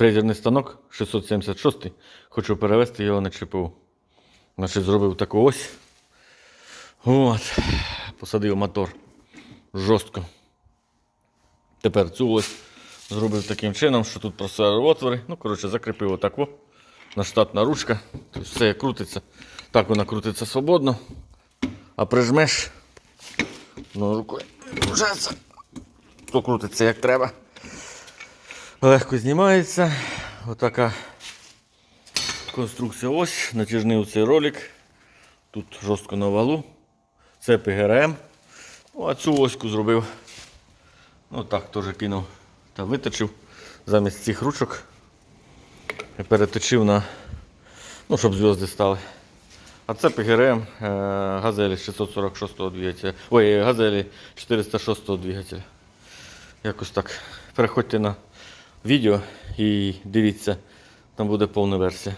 фрезерний станок 676. Хочу перевести його на ЧПУ. Значить, зробив таку ось. От. Посадив мотор жорстко. Тепер цю ось зробив таким чином, що тут просував отвори. Ну, коротше, закріпив отак о, на штатна ручка. Тобто все крутиться. Так вона крутиться свободно. А прижмеш ну, рукою то крутиться як треба. Легко знімається. Отака конструкція ось. Натяжний цей ролик. Тут жорстко на валу. Це ПГРМ. Ну, а цю оську зробив. Ну так, теж кинув та виточив замість цих ручок. І переточив на, ну, щоб зв'язки стали. А це ПГРМ е, газелі 646 двигателя. Ой, газелі 406 двигателя. Якось так. Переходьте на відео і дивіться, там буде повна версія.